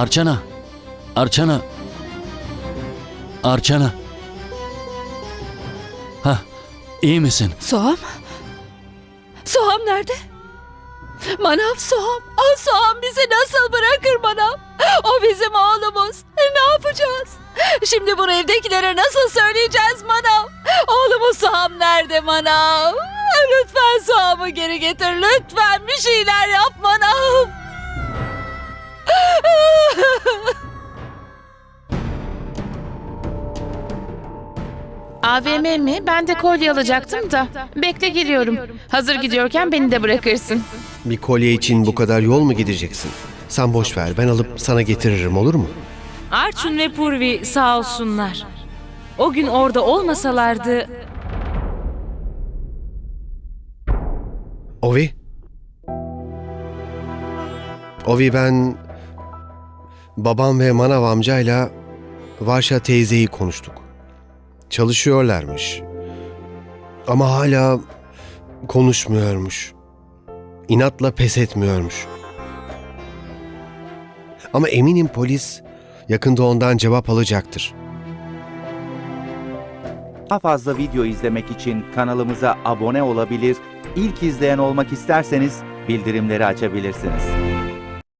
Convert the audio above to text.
Arçana. Arçana. Arçana. Ha, iyi misin? Soğam? Soğam nerede? Manav Soğam. Ah Soğam bizi nasıl bırakır Manav? O bizim oğlumuz. E, Ne yapacağız? Şimdi bunu evdekilere nasıl söyleyeceğiz Manav? Oğlumuz Soğam nerede Manav? Lütfen Soğam'ı geri getir. Lütfen bir şeyler yap Manav. AVM mi? Ben de kolye alacaktım da. Bekle geliyorum. Hazır gidiyorken beni de bırakırsın. Bir kolye için bu kadar yol mu gideceksin? Sen boş ver ben alıp sana getiririm olur mu? Arçun ve Purvi sağ olsunlar. O gün orada olmasalardı Ovi? Ovi ben babam ve Manav amcayla Varşa teyzeyi konuştuk. Çalışıyorlarmış. Ama hala konuşmuyormuş. İnatla pes etmiyormuş. Ama eminim polis yakında ondan cevap alacaktır. Daha fazla video izlemek için kanalımıza abone olabilir, ilk izleyen olmak isterseniz bildirimleri açabilirsiniz.